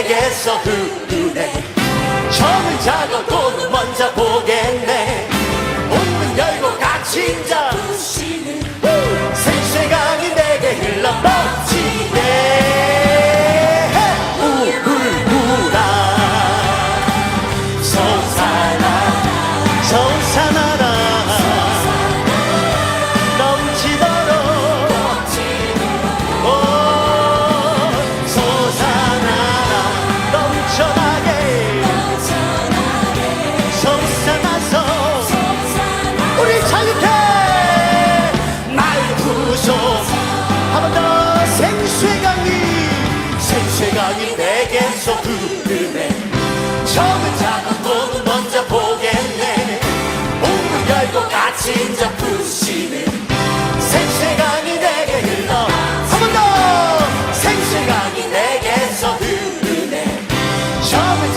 내게서 흐르네 처음은 작아 또는 먼저 보겠네. 문문 열고 갇힌 자. 부시는 생시간이 내게 흘러넘 내겐서 구름에 처음은 작은 몸은 먼저 보겠네. 몸을 열고 같이 인자 푸시는 생생함이 내게 흘러. 한 번 더! 생생함이 내게서 그 흐르네 처음은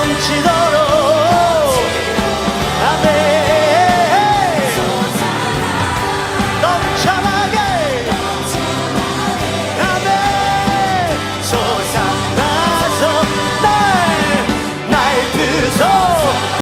넘치도록